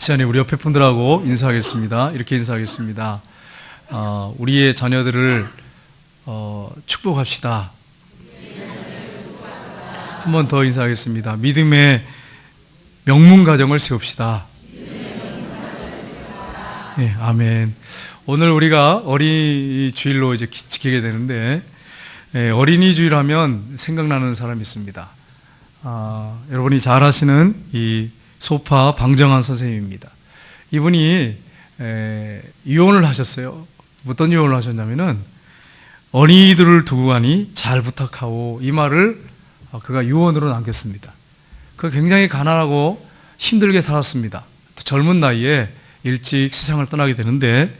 시간에 우리 옆에 분들하고 인사하겠습니다. 이렇게 인사하겠습니다. 어, 우리의 자녀들을 어, 축복합시다. 한 번 더 인사하겠습니다. 믿음의 명문 가정을 세웁시다. 예, 아멘. 오늘 우리가 어린이 주일로 이제 기- 지키게 되는데 예, 어린이 주일하면 생각나는 사람이 있습니다. 아, 여러분이 잘 아시는 이 소파 방정환 선생님입니다. 이분이 에, 유언을 하셨어요. 어떤 유언을 하셨냐면은 어린이들을 두고 가니 잘 부탁하오 이 말을 어, 그가 유언으로 남겼습니다. 그 굉장히 가난하고 힘들게 살았습니다. 또 젊은 나이에 일찍 세상을 떠나게 되는데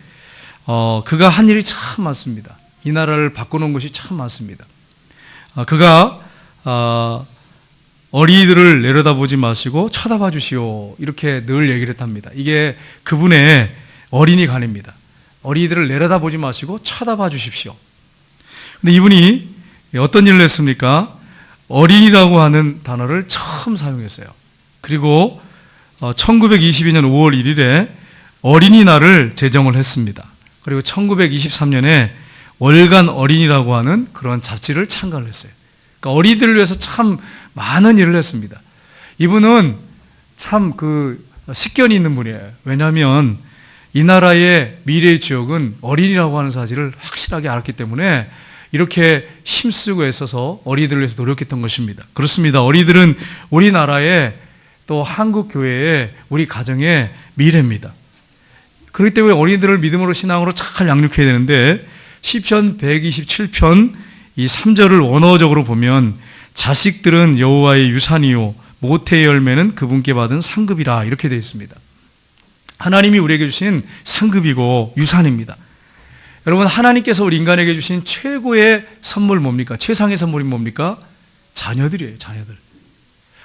어, 그가 한 일이 참 많습니다. 이 나라를 바꿔놓은 것이 참 많습니다. 어, 그가 어, 어린이들을 내려다보지 마시고 쳐다봐 주시오. 이렇게 늘 얘기를 했답니다. 이게 그분의 어린이 간입니다. 어린이들을 내려다보지 마시고 쳐다봐 주십시오. 근데 이분이 어떤 일을 했습니까? 어린이라고 하는 단어를 처음 사용했어요. 그리고 1922년 5월 1일에 어린이날을 제정을 했습니다. 그리고 1923년에 월간 어린이라고 하는 그런 잡지를 창간을 했어요. 그러니까 어린이들을 위해서 참 많은 일을 했습니다. 이분은 참 그 식견이 있는 분이에요. 왜냐하면 이 나라의 미래의 주역은 어린이라고 하는 사실을 확실하게 알았기 때문에 이렇게 힘쓰고 애써서 어린이들을 위해서 노력했던 것입니다. 그렇습니다. 어린이들은 우리나라의 또 한국 교회의 우리 가정의 미래입니다. 그렇기 때문에 어린이들을 믿음으로 신앙으로 잘 양육해야 되는데 시편 127편 이 3절을 원어적으로 보면 자식들은 여호와의 유산이요 모태의 열매는 그분께 받은 상급이라 이렇게 되어 있습니다. 하나님이 우리에게 주신 상급이고 유산입니다. 여러분 하나님께서 우리 인간에게 주신 최고의 선물 뭡니까? 최상의 선물이 뭡니까? 자녀들이에요, 자녀들.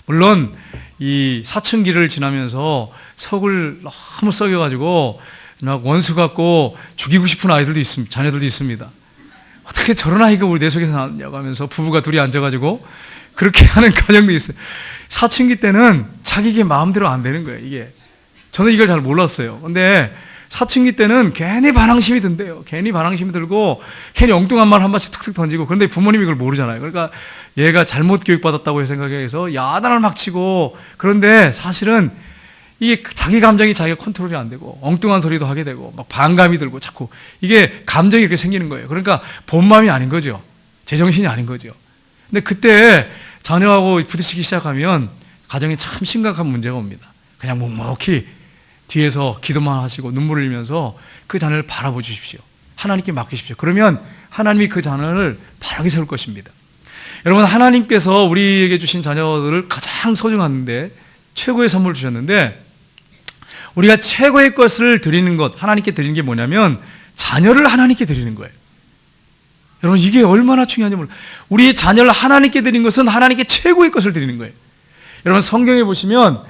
물론 이 사춘기를 지나면서 속을 너무 썩여가지고 막 원수 같고 죽이고 싶은 아이들도 있습니다. 자녀들도 있습니다. 어떻게 저런 아이가 우리 내 속에서 나왔냐고 하면서 부부가 둘이 앉아가지고 그렇게 하는 가정도 있어요. 사춘기 때는 자기 마음대로 안 되는 거예요, 이게. 저는 이걸 잘 몰랐어요. 근데 사춘기 때는 괜히 반항심이 든대요. 괜히 반항심이 들고 괜히 엉뚱한 말 한 번씩 툭툭 던지고 그런데 부모님이 그걸 모르잖아요. 그러니까 얘가 잘못 교육받았다고 생각해서 야단을 막 치고 그런데 사실은 이게 자기 감정이 자기가 컨트롤이 안 되고 엉뚱한 소리도 하게 되고 막 반감이 들고 자꾸 이게 감정이 이렇게 생기는 거예요. 그러니까 본 마음이 아닌 거죠. 제정신이 아닌 거죠. 근데 그때 자녀하고 부딪히기 시작하면 가정에 참 심각한 문제가 옵니다. 그냥 묵묵히 뒤에서 기도만 하시고 눈물을 흘리면서 그 자녀를 바라보 주십시오. 하나님께 맡기십시오. 그러면 하나님이 그 자녀를 바르게 세울 것입니다. 여러분 하나님께서 우리에게 주신 자녀들을 가장 소중한데 최고의 선물을 주셨는데 우리가 최고의 것을 드리는 것 하나님께 드리는 게 뭐냐면 자녀를 하나님께 드리는 거예요. 여러분 이게 얼마나 중요한지 몰라요. 우리의 자녀를 하나님께 드리는 것은 하나님께 최고의 것을 드리는 거예요. 여러분 성경에 보시면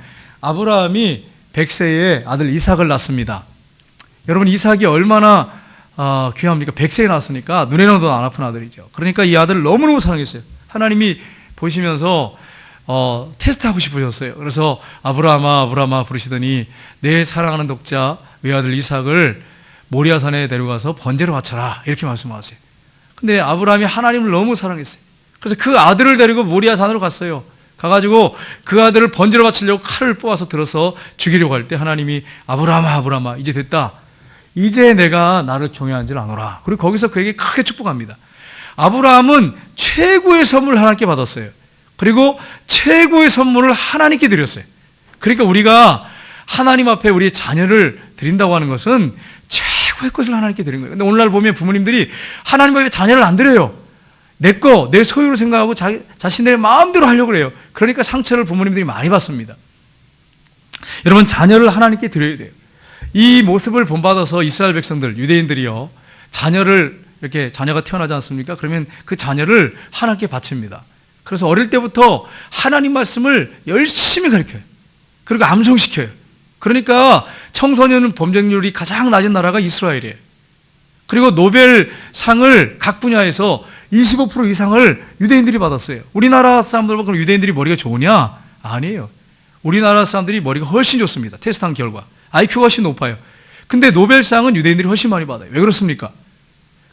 아브라함이 100세에 아들 이삭을 낳습니다. 여러분 이삭이 얼마나 어, 귀합니까? 100세에 낳았으니까 눈에는 안 아픈 아들이죠. 그러니까 이 아들을 너무너무 사랑했어요. 하나님이 보시면서 어, 테스트하고 싶으셨어요. 그래서 아브라함아 아브라함아 부르시더니 내 사랑하는 독자 외아들 이삭을 모리아산에 데려가서 번제로 바쳐라 이렇게 말씀하세요. 근데 아브라함이 하나님을 너무 사랑했어요. 그래서 그 아들을 데리고 모리아산으로 갔어요. 가가지고 그 아들을 번제로 바치려고 칼을 뽑아서 들어서 죽이려고 할 때 하나님이 아브라함아 아브라함아 이제 됐다. 이제 내가 나를 경외한 줄 아노라. 그리고 거기서 그에게 크게 축복합니다. 아브라함은 최고의 선물을 하나님께 받았어요. 그리고 최고의 선물을 하나님께 드렸어요. 그러니까 우리가 하나님 앞에 우리의 자녀를 드린다고 하는 것은 최고의 것을 하나님께 드린 거예요. 근데 오늘날 보면 부모님들이 하나님 앞에 자녀를 안 드려요. 내 거, 내 소유로 생각하고 자기, 자신의 마음대로 하려고 그래요. 그러니까 상처를 부모님들이 많이 받습니다. 여러분, 자녀를 하나님께 드려야 돼요. 이 모습을 본받아서 이스라엘 백성들, 유대인들이요, 자녀를 이렇게 자녀가 태어나지 않습니까? 그러면 그 자녀를 하나님께 바칩니다. 그래서 어릴 때부터 하나님 말씀을 열심히 가르쳐요. 그리고 암송시켜요. 그러니까 청소년 범죄율이 가장 낮은 나라가 이스라엘이에요. 그리고 노벨상을 각 분야에서 25% 이상을 유대인들이 받았어요. 우리나라 사람들 보면 유대인들이 머리가 좋으냐? 아니에요. 우리나라 사람들이 머리가 훨씬 좋습니다. 테스트한 결과. IQ가 훨씬 높아요. 근데 노벨상은 유대인들이 훨씬 많이 받아요. 왜 그렇습니까?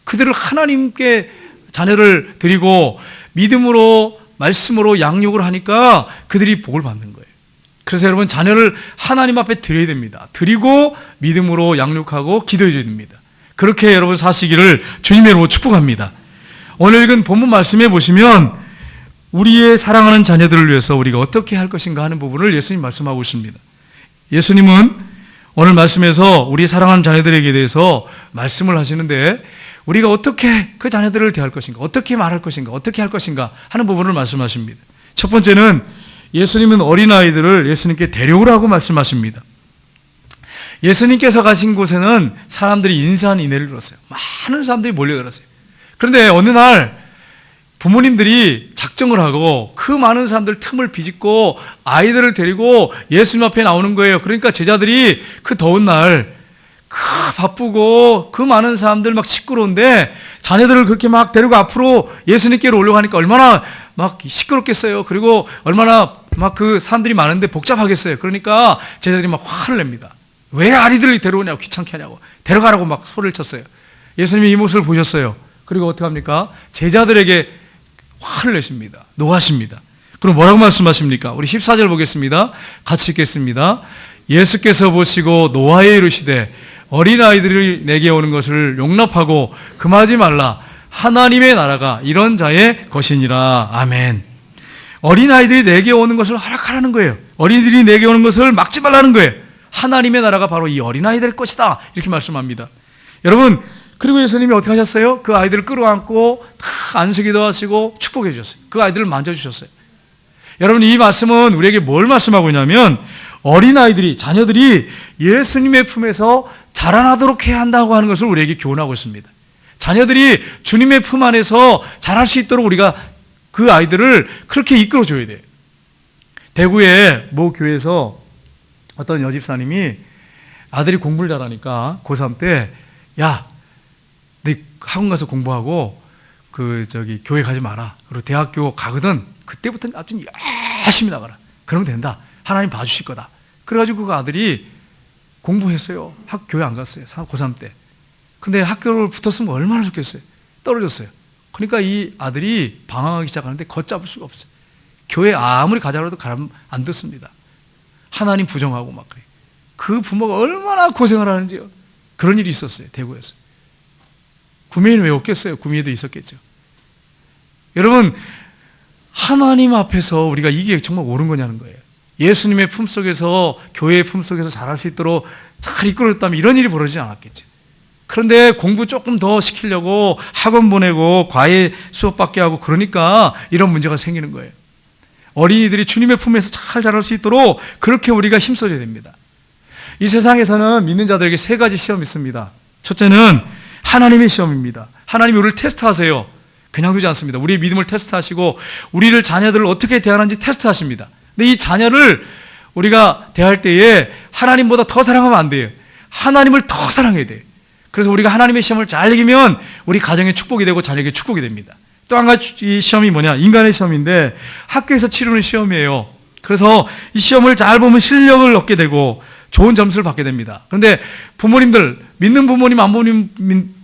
그들을 하나님께 자녀를 드리고 믿음으로 말씀으로 양육을 하니까 그들이 복을 받는 거예요. 그래서 여러분 자녀를 하나님 앞에 드려야 됩니다. 드리고 믿음으로 양육하고 기도해 줘야 됩니다. 그렇게 여러분 사시기를 주님의 이름으로 축복합니다. 오늘 읽은 본문 말씀에 보시면 우리의 사랑하는 자녀들을 위해서 우리가 어떻게 할 것인가 하는 부분을 예수님 말씀하고 있습니다. 예수님은 오늘 말씀에서 우리 사랑하는 자녀들에게 대해서 말씀을 하시는데 우리가 어떻게 그 자녀들을 대할 것인가, 어떻게 말할 것인가, 어떻게 할 것인가 하는 부분을 말씀하십니다. 첫 번째는 예수님은 어린아이들을 예수님께 데려오라고 말씀하십니다. 예수님께서 가신 곳에는 사람들이 인산인해를 들었어요. 많은 사람들이 몰려들었어요. 그런데 어느 날 부모님들이 작정을 하고 그 많은 사람들 틈을 비집고 아이들을 데리고 예수님 앞에 나오는 거예요. 그러니까 제자들이 그 더운 날, 그 바쁘고 그 많은 사람들 막 시끄러운데 자녀들을 그렇게 막 데리고 앞으로 예수님께로 올라가니까 얼마나 막 시끄럽겠어요. 그리고 얼마나 막 그 사람들이 많은데 복잡하겠어요. 그러니까 제자들이 막 화를 냅니다. 왜 아이들을 데려오냐고 귀찮게 하냐고 데려가라고 막 소리를 쳤어요. 예수님이 이 모습을 보셨어요. 그리고 어떻게 합니까? 제자들에게 화를 내십니다. 노하십니다. 그럼 뭐라고 말씀하십니까? 우리 14절 보겠습니다. 같이 읽겠습니다. 예수께서 보시고 노하에 이르시되 어린아이들이 내게 오는 것을 용납하고 금하지 말라. 하나님의 나라가 이런 자의 것이니라. 아멘. 어린아이들이 내게 오는 것을 허락하라는 거예요. 어린이들이 내게 오는 것을 막지 말라는 거예요. 하나님의 나라가 바로 이 어린아이들 것이다. 이렇게 말씀합니다. 여러분, 그리고 예수님이 어떻게 하셨어요? 그 아이들을 끌어안고 다 안수기도 하시고 축복해 주셨어요. 그 아이들을 만져주셨어요. 여러분, 이 말씀은 우리에게 뭘 말씀하고 있냐면 어린아이들이, 자녀들이 예수님의 품에서 자라나도록 해야 한다고 하는 것을 우리에게 교훈하고 있습니다. 자녀들이 주님의 품 안에서 자랄 수 있도록 우리가 그 아이들을 그렇게 이끌어 줘야 돼요. 대구의 모 교회에서 어떤 여집사님이 아들이 공부를 잘하니까 고3 때, 야, 너 학원 가서 공부하고 그 저기 교회 가지 마라. 그리고 대학교 가거든. 그때부터는 아주 열심히 나가라. 그러면 된다. 하나님 봐주실 거다. 그래가지고 그 아들이 공부했어요. 학 교회 안 갔어요. 고3 때. 근데 학교를 붙었으면 얼마나 좋겠어요. 떨어졌어요. 그러니까 이 아들이 방황하기 시작하는데 걷잡을 수가 없어요. 교회 아무리 가자고 해도 안 듣습니다. 하나님 부정하고 막 그래. 그 부모가 얼마나 고생을 하는지요. 그런 일이 있었어요. 대구에서. 구매인은 왜 없겠어요? 구매도 있었겠죠. 여러분, 하나님 앞에서 우리가 이게 정말 옳은 거냐는 거예요. 예수님의 품 속에서, 교회의 품 속에서 잘할 수 있도록 잘 이끌었다면 이런 일이 벌어지지 않았겠죠. 그런데 공부 조금 더 시키려고 학원 보내고 과외 수업 받게 하고 그러니까 이런 문제가 생기는 거예요. 어린이들이 주님의 품에서 잘 자랄 수 있도록 그렇게 우리가 힘써줘야 됩니다. 이 세상에서는 믿는 자들에게 세 가지 시험이 있습니다. 첫째는 하나님의 시험입니다. 하나님이 우리를 테스트하세요. 그냥 두지 않습니다. 우리의 믿음을 테스트하시고 우리를 자녀들을 어떻게 대하는지 테스트하십니다. 근데 이 자녀를 우리가 대할 때에 하나님보다 더 사랑하면 안 돼요. 하나님을 더 사랑해야 돼요. 그래서 우리가 하나님의 시험을 잘 이기면 우리 가정에 축복이 되고 자녀에게 축복이 됩니다. 또 한 가지 시험이 뭐냐? 인간의 시험인데 학교에서 치르는 시험이에요. 그래서 이 시험을 잘 보면 실력을 얻게 되고 좋은 점수를 받게 됩니다. 그런데 부모님들, 믿는 부모님, 안 보는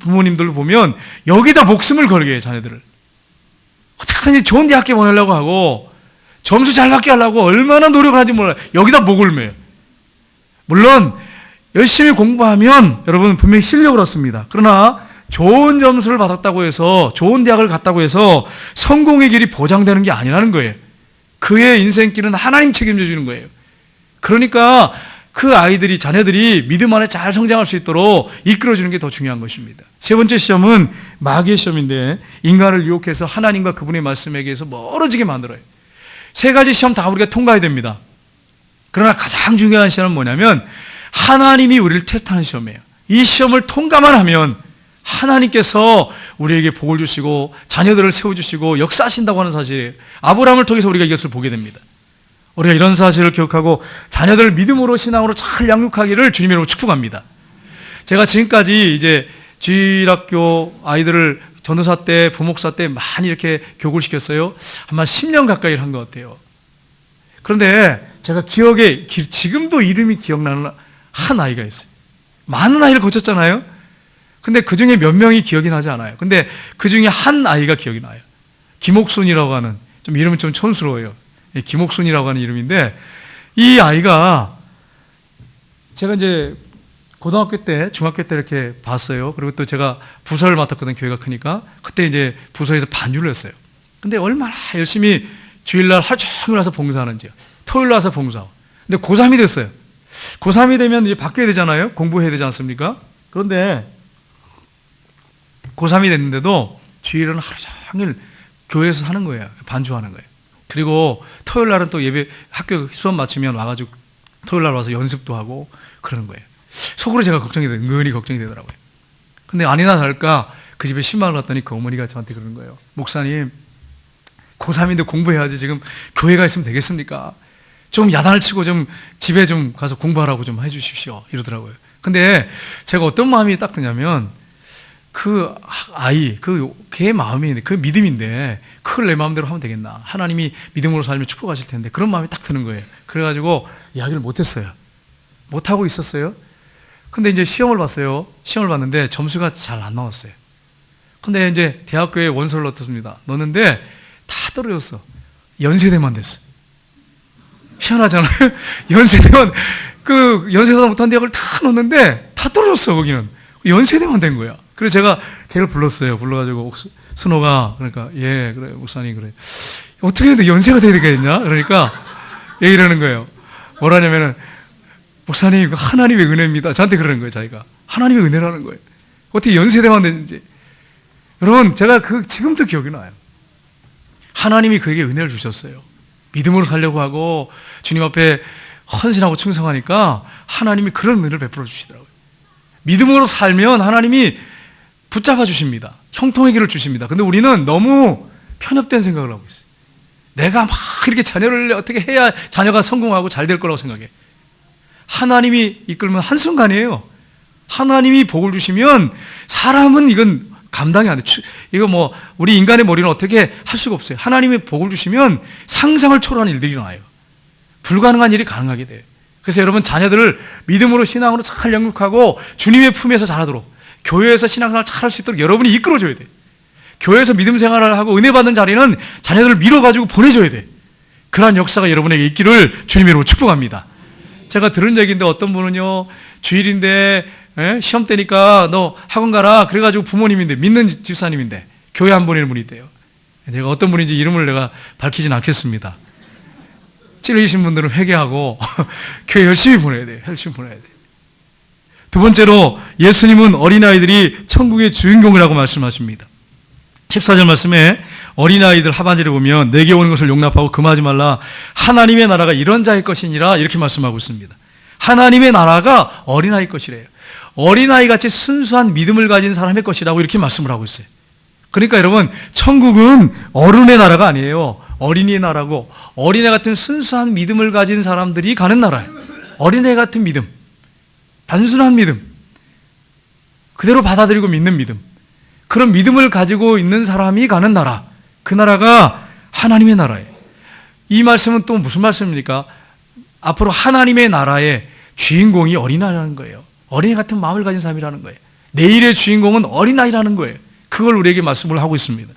부모님들 보면 여기다 목숨을 걸게 해요, 자녀들을. 어떻게든지 좋은 대학교 보내려고 하고 점수 잘 받게 하려고 얼마나 노력을 하는지 몰라요. 여기다 목을 매요. 물론 열심히 공부하면 여러분 분명히 실력을 얻습니다. 그러나 좋은 점수를 받았다고 해서 좋은 대학을 갔다고 해서 성공의 길이 보장되는 게 아니라는 거예요. 그의 인생길은 하나님 책임져 주는 거예요. 그러니까 그 아이들이 자녀들이 믿음 안에 잘 성장할 수 있도록 이끌어 주는 게 더 중요한 것입니다. 세 번째 시험은 마귀의 시험인데 인간을 유혹해서 하나님과 그분의 말씀에게서 멀어지게 만들어요. 세 가지 시험 다 우리가 통과해야 됩니다. 그러나 가장 중요한 시험은 뭐냐면 하나님이 우리를 테스트하는 시험이에요. 이 시험을 통과만 하면 하나님께서 우리에게 복을 주시고 자녀들을 세워주시고 역사하신다고 하는 사실이에요. 아브라함을 통해서 우리가 이것을 보게 됩니다. 우리가 이런 사실을 기억하고 자녀들을 믿음으로 신앙으로 잘 양육하기를 주님의 이름으로 축복합니다. 제가 지금까지 이제 주일학교 아이들을 전도사 때, 부목사 때 많이 이렇게 교육을 시켰어요. 아마 10년 가까이 한 것 같아요. 그런데 제가 기억에, 지금도 이름이 기억나는 한 아이가 있어요. 많은 아이를 고쳤잖아요. 근데 그 중에 몇 명이 기억이 나지 않아요. 근데 그 중에 한 아이가 기억이 나요. 김옥순이라고 하는 좀 이름은 좀 촌스러워요. 예, 김옥순이라고 하는 이름인데 이 아이가 제가 이제 고등학교 때, 중학교 때 이렇게 봤어요. 그리고 또 제가 부서를 맡았거든, 교회가 크니까. 그때 이제 부서에서 반주를 했어요. 근데 얼마나 열심히 주일날 하루 종일 와서 봉사하는지요. 토요일 와서 봉사하고. 근데 고3이 됐어요. 고3이 되면 이제 바뀌어야 되잖아요. 공부해야 되지 않습니까? 그런데 고3이 됐는데도 주일은 하루 종일 교회에서 하는 거예요. 반주하는 거예요. 그리고 토요일 날은 또 예배 학교 수업 마치면 와가지고 토요일 날 와서 연습도 하고 그러는 거예요. 속으로 제가 걱정이 돼, 은근히 걱정이 되더라고요. 근데 아니나 다를까 그 집에 신방을 갔더니 그 어머니가 저한테 그러는 거예요. 목사님, 고3인데 공부해야지 지금 교회가 있으면 되겠습니까? 좀 야단을 치고 좀 집에 좀 가서 공부하라고 좀 해주십시오. 이러더라고요. 근데 제가 어떤 마음이 딱 드냐면 그 아이, 그, 걔 마음이, 그 믿음인데, 그걸 내 마음대로 하면 되겠나. 하나님이 믿음으로 살면 축복하실 텐데, 그런 마음이 딱 드는 거예요. 그래가지고 이야기를 못했어요. 못하고 있었어요. 근데 이제 시험을 봤어요. 시험을 봤는데 점수가 잘 안 나왔어요. 근데 이제 대학교에 원서를 넣었습니다. 넣었는데 다 떨어졌어. 연세대만 됐어. 희한하잖아요. 연세대만, 그 연세대보다 못한 대학을 다 넣었는데 다 떨어졌어, 거기는. 연세대만 된 거야. 그래서 제가 걔를 불렀어요. 불러가지고, 순호가, 그러니까, 예, 그래, 목사님, 그래. 어떻게 해야 연세가 돼야 되겠냐? 그러니까, 얘기를 하는 거예요. 뭐라냐면은, 목사님, 하나님의 은혜입니다. 저한테 그러는 거예요, 자기가. 하나님의 은혜라는 거예요. 어떻게 연세대만 됐는지. 여러분, 제가 그, 지금도 기억이 나요. 하나님이 그에게 은혜를 주셨어요. 믿음으로 살려고 하고, 주님 앞에 헌신하고 충성하니까, 하나님이 그런 은혜를 베풀어 주시더라고요. 믿음으로 살면 하나님이 붙잡아 주십니다. 형통의 길을 주십니다. 근데 우리는 너무 편협된 생각을 하고 있어요. 내가 막 이렇게 자녀를 어떻게 해야 자녀가 성공하고 잘 될 거라고 생각해. 하나님이 이끌면 한순간이에요. 하나님이 복을 주시면 사람은 이건 감당이 안 돼. 이거 뭐 우리 인간의 머리는 어떻게 할 수가 없어요. 하나님이 복을 주시면 상상을 초월하는 일들이 일어나요. 불가능한 일이 가능하게 돼요. 그래서 여러분 자녀들을 믿음으로 신앙으로 잘 영육하고 주님의 품에서 자라도록 교회에서 신앙생활 잘할 수 있도록 여러분이 이끌어줘야 돼. 교회에서 믿음 생활을 하고 은혜 받는 자리는 자녀들을 밀어가지고 보내줘야 돼. 그러한 역사가 여러분에게 있기를 주님으로 축복합니다. 제가 들은 얘기인데 어떤 분은요 주일인데 에? 시험 때니까 너 학원 가라 그래가지고 부모님인데 믿는 집사님인데 교회 안 보내는 분이 있대요. 내가 어떤 분인지 이름을 내가 밝히진 않겠습니다. 찔리신 분들은 회개하고 교회 열심히 보내야 돼요. 열심히 보내야 돼요. 두 번째로 예수님은 어린아이들이 천국의 주인공이라고 말씀하십니다. 14절 말씀에 어린아이들 하반절에 보면 내게 오는 것을 용납하고 금하지 말라 하나님의 나라가 이런 자의 것이니라 이렇게 말씀하고 있습니다. 하나님의 나라가 어린아이 것이래요. 어린아이 같이 순수한 믿음을 가진 사람의 것이라고 이렇게 말씀을 하고 있어요. 그러니까 여러분 천국은 어른의 나라가 아니에요. 어린이의 나라고 어린애 같은 순수한 믿음을 가진 사람들이 가는 나라예요. 어린애 같은 믿음. 단순한 믿음. 그대로 받아들이고 믿는 믿음. 그런 믿음을 가지고 있는 사람이 가는 나라. 그 나라가 하나님의 나라예요. 이 말씀은 또 무슨 말씀입니까? 앞으로 하나님의 나라의 주인공이 어린아이라는 거예요. 어린이 같은 마음을 가진 사람이라는 거예요. 내일의 주인공은 어린아이라는 거예요. 그걸 우리에게 말씀을 하고 있습니다.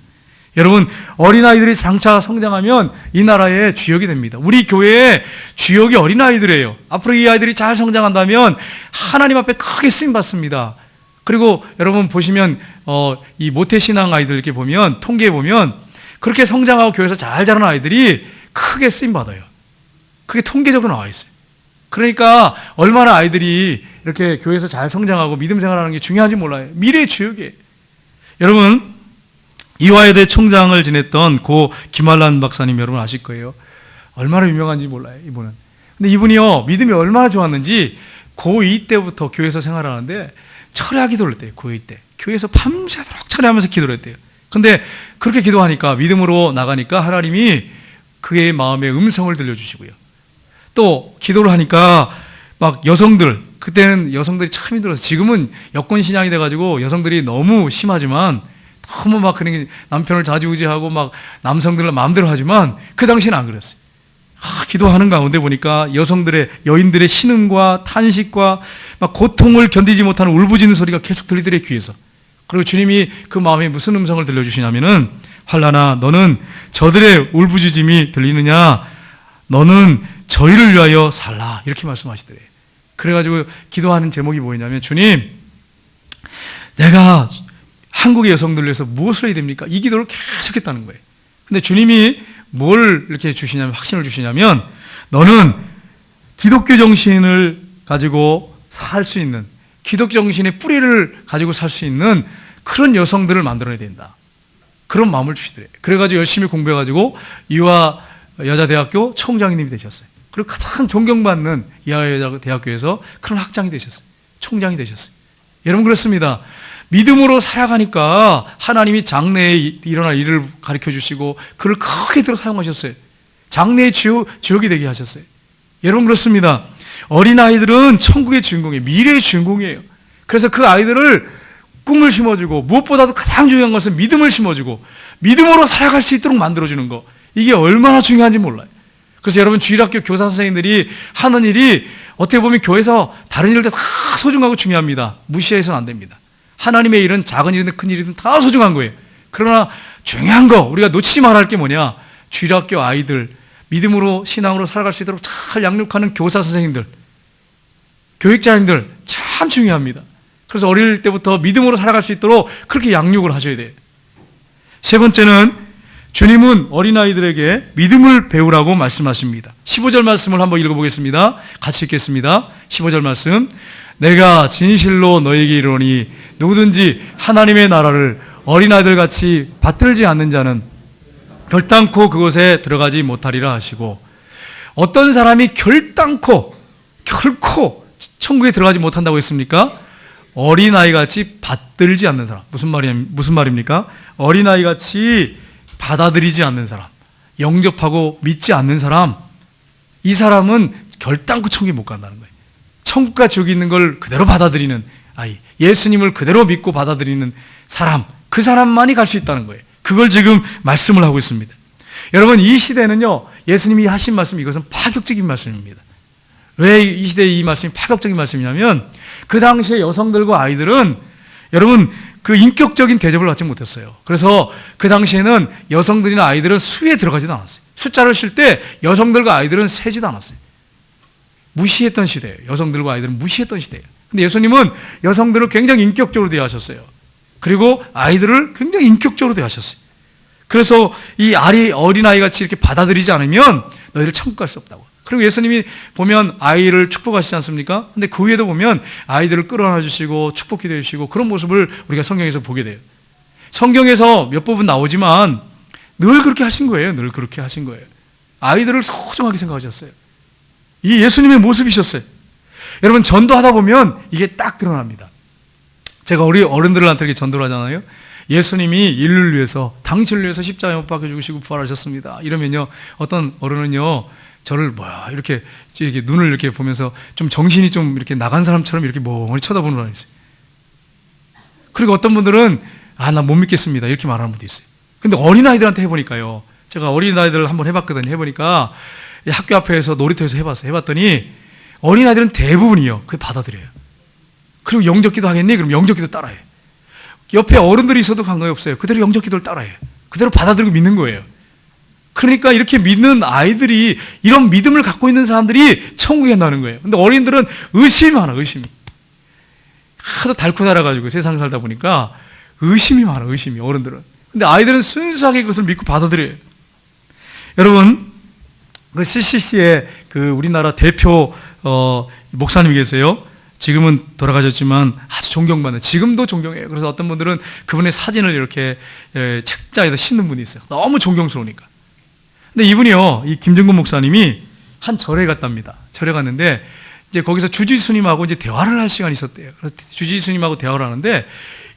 여러분, 어린아이들이 장차 성장하면 이 나라의 주역이 됩니다. 우리 교회의 주역이 어린아이들이에요. 앞으로 이 아이들이 잘 성장한다면 하나님 앞에 크게 쓰임 받습니다. 그리고 여러분 보시면, 어, 이 모태신앙 아이들 이렇게 보면, 통계에 보면, 그렇게 성장하고 교회에서 잘 자라는 아이들이 크게 쓰임 받아요. 그게 통계적으로 나와 있어요. 그러니까 얼마나 아이들이 이렇게 교회에서 잘 성장하고 믿음 생활하는 게 중요한지 몰라요. 미래의 주역이에요. 여러분, 이화여대 총장을 지냈던 고 김한란 박사님 여러분 아실 거예요. 얼마나 유명한지 몰라요, 이분은. 근데 이분이요, 믿음이 얼마나 좋았는지 고2 때부터 교회에서 생활하는데 철야 기도를 했대요, 고2 때. 교회에서 밤새도록 철야하면서 기도를 했대요. 근데 그렇게 기도하니까 믿음으로 나가니까 하나님이 그의 마음에 음성을 들려주시고요. 또 기도를 하니까 막 여성들 그때는 여성들이 참 힘들어서 지금은 여권 신앙이 돼가지고 여성들이 너무 심하지만 너무 막 그런 남편을 자주우지하고 막 남성들을 마음대로 하지만 그 당시는 안 그랬어요. 아, 기도하는 가운데 보니까 여성들의 여인들의 신음과 탄식과 막 고통을 견디지 못하는 울부짖는 소리가 계속 들리더래 귀에서. 그리고 주님이 그 마음에 무슨 음성을 들려주시냐면은 환란아 너는 저들의 울부짖음이 들리느냐 너는 저희를 위하여 살라 이렇게 말씀하시더래. 그래가지고 기도하는 제목이 뭐였냐면 주님 내가 한국의 여성들을 위해서 무엇을 해야 됩니까? 이 기도를 계속 했다는 거예요. 근데 주님이 뭘 이렇게 주시냐면, 확신을 주시냐면, 너는 기독교 정신을 가지고 살 수 있는, 기독교 정신의 뿌리를 가지고 살 수 있는 그런 여성들을 만들어야 된다. 그런 마음을 주시더래요. 그래가지고 열심히 공부해가지고 이화 여자대학교 총장님이 되셨어요. 그리고 가장 존경받는 이화 여자대학교에서 그런 학장이 되셨어요. 총장이 되셨어요. 여러분 그렇습니다. 믿음으로 살아가니까 하나님이 장래에 일어날 일을 가르쳐 주시고 그를 크게 들어 사용하셨어요. 장래의 주역, 주역이 되게 하셨어요. 여러분 그렇습니다. 어린아이들은 천국의 주인공이에요. 미래의 주인공이에요. 그래서 그 아이들을 꿈을 심어주고 무엇보다도 가장 중요한 것은 믿음을 심어주고 믿음으로 살아갈 수 있도록 만들어주는 거. 이게 얼마나 중요한지 몰라요. 그래서 여러분 주일학교 교사 선생님들이 하는 일이 어떻게 보면 교회에서 다른 일들 다 소중하고 중요합니다. 무시해서는 안 됩니다. 하나님의 일은 작은 일이든 큰 일이든 다 소중한 거예요. 그러나 중요한 거 우리가 놓치지 말아야 할 게 뭐냐? 주일학교 아이들 믿음으로 신앙으로 살아갈 수 있도록 잘 양육하는 교사 선생님들, 교육자님들 참 중요합니다. 그래서 어릴 때부터 믿음으로 살아갈 수 있도록 그렇게 양육을 하셔야 돼요. 세 번째는 주님은 어린아이들에게 믿음을 배우라고 말씀하십니다. 15절 말씀을 한번 읽어보겠습니다. 같이 읽겠습니다. 15절 말씀. 내가 진실로 너에게 이르노니 누구든지 하나님의 나라를 어린아이들 같이 받들지 않는 자는 결단코 그곳에 들어가지 못하리라 하시고 어떤 사람이 결단코 결코 천국에 들어가지 못한다고 했습니까? 어린아이 같이 받들지 않는 사람. 무슨 말이 무슨 말입니까? 어린아이 같이 받아들이지 않는 사람. 영접하고 믿지 않는 사람. 이 사람은 결단코 천국에 못 간다는 거예요. 천국과 지옥이 있는 걸 그대로 받아들이는 아이. 예수님을 그대로 믿고 받아들이는 사람. 그 사람만이 갈 수 있다는 거예요. 그걸 지금 말씀을 하고 있습니다. 여러분, 이 시대는요, 예수님이 하신 말씀, 이것은 파격적인 말씀입니다. 왜 이 시대에 이 말씀이 파격적인 말씀이냐면, 그 당시에 여성들과 아이들은, 여러분, 그 인격적인 대접을 받지 못했어요. 그래서 그 당시에는 여성들이나 아이들은 수에 들어가지도 않았어요. 숫자를 쉴 때 여성들과 아이들은 세지도 않았어요. 무시했던 시대예요. 여성들과 아이들은 무시했던 시대예요. 근데 예수님은 여성들을 굉장히 인격적으로 대하셨어요. 그리고 아이들을 굉장히 인격적으로 대하셨어요. 그래서 이 아리 어린아이 같이 이렇게 받아들이지 않으면 너희를 천국 갈 수 없다고. 그리고 예수님이 보면 아이를 축복하시지 않습니까? 근데 그 위에도 보면 아이들을 끌어안아 주시고 축복 기도해 주시고 그런 모습을 우리가 성경에서 보게 돼요. 성경에서 몇 부분 나오지만 늘 그렇게 하신 거예요. 늘 그렇게 하신 거예요. 아이들을 소중하게 생각하셨어요. 이 예수님의 모습이셨어요. 여러분 전도하다 보면 이게 딱 드러납니다. 제가 우리 어른들한테 이렇게 전도를 하잖아요. 예수님이 인류를 위해서 당신을 위해서 십자가에 못 박혀 죽으시고 부활하셨습니다. 이러면요 어떤 어른은요 저를 뭐야 이렇게 이렇게 눈을 이렇게 보면서 좀 정신이 좀 이렇게 나간 사람처럼 이렇게 멍하니 쳐다보는 사람이 있어요. 그리고 어떤 분들은 아 나 못 믿겠습니다 이렇게 말하는 분도 있어요. 근데 어린 아이들한테 해보니까요. 제가 어린 아이들 한번 해봤거든요. 해보니까 학교 앞에서 놀이터에서 해봤어요. 해봤더니 어린 아이들은 대부분이요. 그 받아들여요. 그리고 영접기도 하겠니? 그럼 영접기도 따라해. 옆에 어른들이 있어도 관계 없어요. 그대로 영접기도를 따라해. 그대로 받아들이고 믿는 거예요. 그러니까 이렇게 믿는 아이들이 이런 믿음을 갖고 있는 사람들이 천국에 간다는 거예요. 근데 어린들은 의심이 많아, 의심이. 하도 달고 살아가지고 세상 살다 보니까 의심이 많아, 의심이, 어른들은. 근데 아이들은 순수하게 그것을 믿고 받아들여요. 여러분, 그 CCC의 그 우리나라 대표, 어, 목사님이 계세요. 지금은 돌아가셨지만 아주 존경받는, 지금도 존경해요. 그래서 어떤 분들은 그분의 사진을 이렇게 예, 책자에다 싣는 분이 있어요. 너무 존경스러우니까. 근데 이분이요, 이 김정근 목사님이 한 절에 갔답니다. 절에 갔는데, 이제 거기서 주지 스님하고 이제 대화를 할 시간이 있었대요. 그래서 주지 스님하고 대화를 하는데,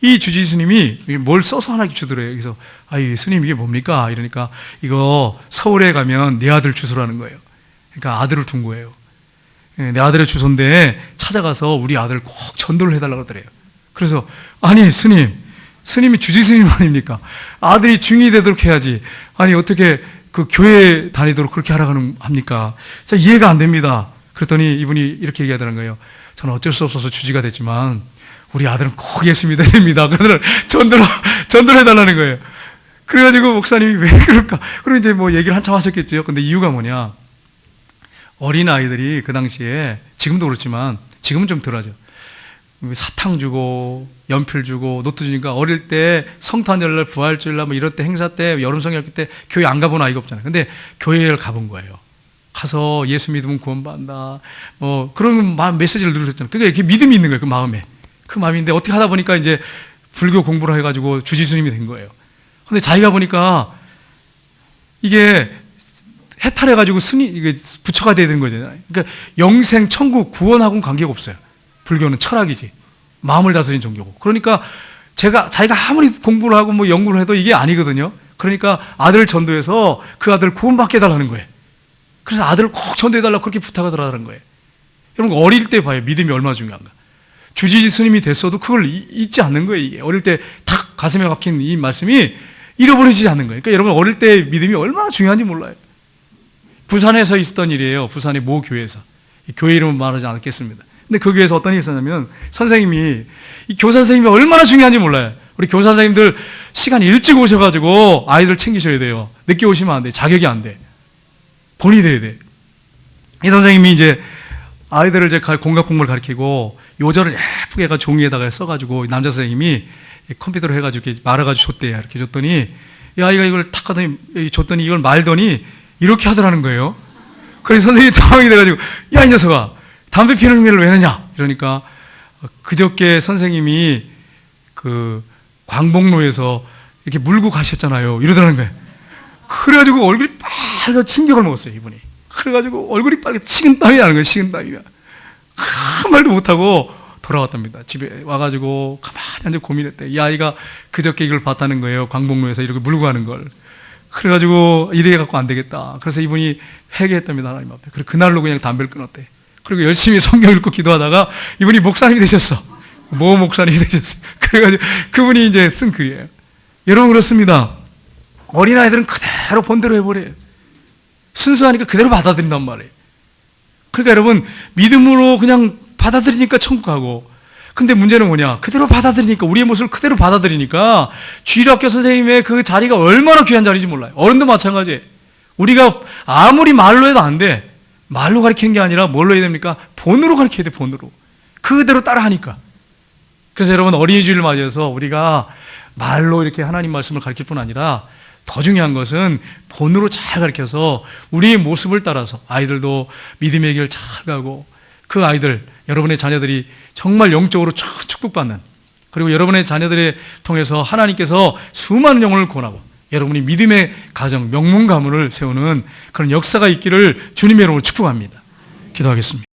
이 주지 스님이 뭘 써서 하나 주더래요. 그래서, 아, 이 스님 이게 뭡니까? 이러니까, 이거 서울에 가면 내 아들 주소라는 거예요. 그러니까 아들을 둔 거예요. 예, 내 아들의 주소인데 찾아가서 우리 아들 꼭 전도를 해달라고 그러더래요. 그래서, 아니, 스님, 스님이 주지 스님 아닙니까? 아들이 중이 되도록 해야지. 아니, 어떻게 그 교회 다니도록 그렇게 하라고 합니까? 자, 이해가 안 됩니다. 그랬더니 이분이 이렇게 얘기하더라는 거예요. 저는 어쩔 수 없어서 주지가 됐지만 우리 아들은 꼭 예수 믿어야 됩니다. 그들을 전도를, 전도를 해달라는 거예요. 그래가지고 목사님이 왜 그럴까? 그리고 이제 뭐 얘기를 한참 하셨겠죠. 근데 이유가 뭐냐? 어린 아이들이 그 당시에 지금도 그렇지만 지금은 좀 덜하죠. 사탕 주고 연필 주고 노트 주니까 어릴 때 성탄절날 부활절날 뭐 이럴 때 행사 때 여름 성경학교 때 교회 안 가본 아이가 없잖아요. 근데 교회를 가본 거예요. 가서 예수 믿으면 구원받는다. 뭐 그런 메시지를 들으셨잖아요. 그러니까 이렇게 믿음이 있는 거예요. 그 마음에. 그 마음인데 어떻게 하다 보니까 이제 불교 공부를 해가지고 주지스님이 된 거예요. 근데 자기가 보니까 이게 해탈해가지고 스님, 부처가 돼야 되는 거잖아요. 그러니까 영생, 천국, 구원하고는 관계가 없어요. 불교는 철학이지. 마음을 다스린 종교고. 그러니까 제가, 자기가 아무리 공부를 하고 뭐 연구를 해도 이게 아니거든요. 그러니까 아들을 전도해서 그 아들 구원받게 해달라는 거예요. 그래서 아들을 꼭 전도해달라고 그렇게 부탁하더라는 거예요. 여러분, 어릴 때 봐요. 믿음이 얼마나 중요한가. 주지지 스님이 됐어도 그걸 이- 잊지 않는 거예요, 이게. 어릴 때 탁 가슴에 박힌 이 말씀이 잃어버리지 않는 거예요. 그러니까 여러분, 어릴 때 믿음이 얼마나 중요한지 몰라요. 부산에서 있었던 일이에요. 부산의 모 교회에서. 이 교회 이름은 말하지 않겠습니다. 근데 그 교회에서 어떤 일이 있었냐면 선생님이 이 교사 선생님이 얼마나 중요한지 몰라요. 우리 교사 선생님들 시간 일찍 오셔가지고 아이들 챙기셔야 돼요. 늦게 오시면 안 돼. 자격이 안 돼. 본이 돼야 돼. 이 선생님이 이제 아이들을 이제 가- 공각 공부를 가르치고 요절을 예쁘게 종이에다가 써가지고 남자 선생님이 이 컴퓨터로 해가지고 말아가지고 줬대요. 이렇게 줬더니 이 아이가 이걸 탁 하더니 이 줬더니 이걸 말더니 이렇게 하더라는 거예요. 그래서 선생님이 당황이 돼가지고 야 이 녀석아 담배 피우는 일을 왜 하냐 이러니까 그저께 선생님이 그 광복로에서 이렇게 물고 가셨잖아요. 이러더라는 거예요. 그래가지고 얼굴이 빨개 충격을 먹었어요 이분이. 그래가지고 얼굴이 빨개 식은땀이 나는 거예요. 식은땀이가 아무 말도 못하고 돌아왔답니다. 집에 와가지고 가만히 앉아 고민했대. 이 아이가 그저께 이걸 봤다는 거예요. 광복로에서 이렇게 물고 가는 걸. 그래가지고 이래 갖고 안 되겠다. 그래서 이분이 회개했답니다 하나님 앞에. 그리고 그날로 그냥 담배를 끊었대. 그리고 열심히 성경 읽고 기도하다가 이분이 목사님이 되셨어. 모 목사님이 되셨어. 그래가지고 그분이 이제 쓴 글이에요. 여러분 그렇습니다. 어린 아이들은 그대로 본대로 해버려요. 순수하니까 그대로 받아들인단 말이에요. 그러니까 여러분 믿음으로 그냥 받아들이니까 천국 가고 근데 문제는 뭐냐? 그대로 받아들이니까 우리의 모습을 그대로 받아들이니까 주일학교 선생님의 그 자리가 얼마나 귀한 자리인지 몰라요. 어른도 마찬가지예요. 우리가 아무리 말로 해도 안 돼. 말로 가르치는 게 아니라 뭘로 해야 됩니까? 본으로 가르쳐야 돼 본으로. 그대로 따라하니까. 그래서 여러분 어린이 주일을 맞이해서 우리가 말로 이렇게 하나님 말씀을 가르칠 뿐 아니라 더 중요한 것은 본으로 잘 가르쳐서 우리의 모습을 따라서 아이들도 믿음의 길잘 가고 그 아이들 여러분의 자녀들이 정말 영적으로 쭉 축복받는 그리고 여러분의 자녀들을 통해서 하나님께서 수많은 영혼을 권하고 여러분이 믿음의 가정 명문 가문을 세우는 그런 역사가 있기를 주님의 이름으로 축복합니다. 기도하겠습니다.